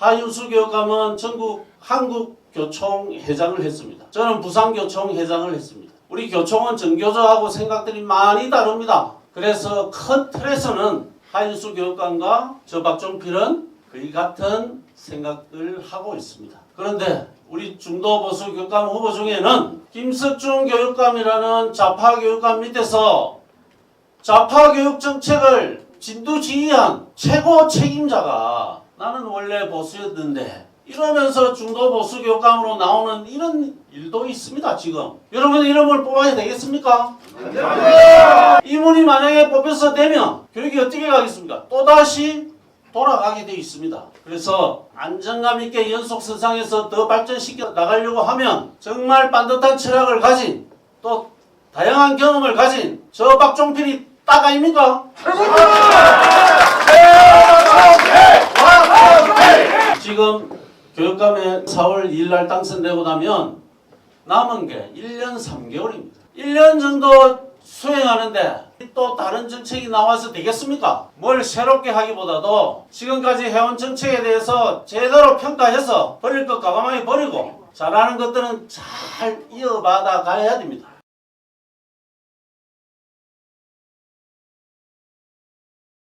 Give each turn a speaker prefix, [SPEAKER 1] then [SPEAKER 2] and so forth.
[SPEAKER 1] 하윤수 교육감은 전국 한국교총 회장을 했습니다. 저는 부산교총 회장을 했습니다. 우리 교총은 전교조하고 생각들이 많이 다릅니다. 그래서 큰 틀에서는 하윤수 교육감과 저 박종필은 거의 같은 생각을 하고 있습니다. 그런데 우리 중도 보수 교육감 후보 중에는 김석준 교육감이라는 좌파 교육감 밑에서 좌파 교육 정책을 진두지휘한 최고 책임자가 나는 원래 보수였는데 이러면서 중도 보수 교육감으로 나오는 이런 일도 있습니다 지금 여러분 이름을 뽑아야 되겠습니까? 이분이 만약에 뽑혀서 되면 교육이 어떻게 가겠습니까? 또다시 돌아가게 돼 있습니다. 그래서 안정감 있게 연속 선상에서 더 발전시켜 나가려고 하면 정말 반듯한 철학을 가진 또 다양한 경험을 가진 저 박종필이 딱 아닙니까? 지금 교육감에 4월 2일 날 당선되고 나면 남은 게 1년 3개월입니다. 1년 정도 수행하는데 또 다른 정책이 나와서 되겠습니까? 뭘 새롭게 하기보다도 지금까지 해온 정책에 대해서 제대로 평가해서 버릴 것 과감하게 버리고 잘하는 것들은 잘 이어받아 가야 됩니다.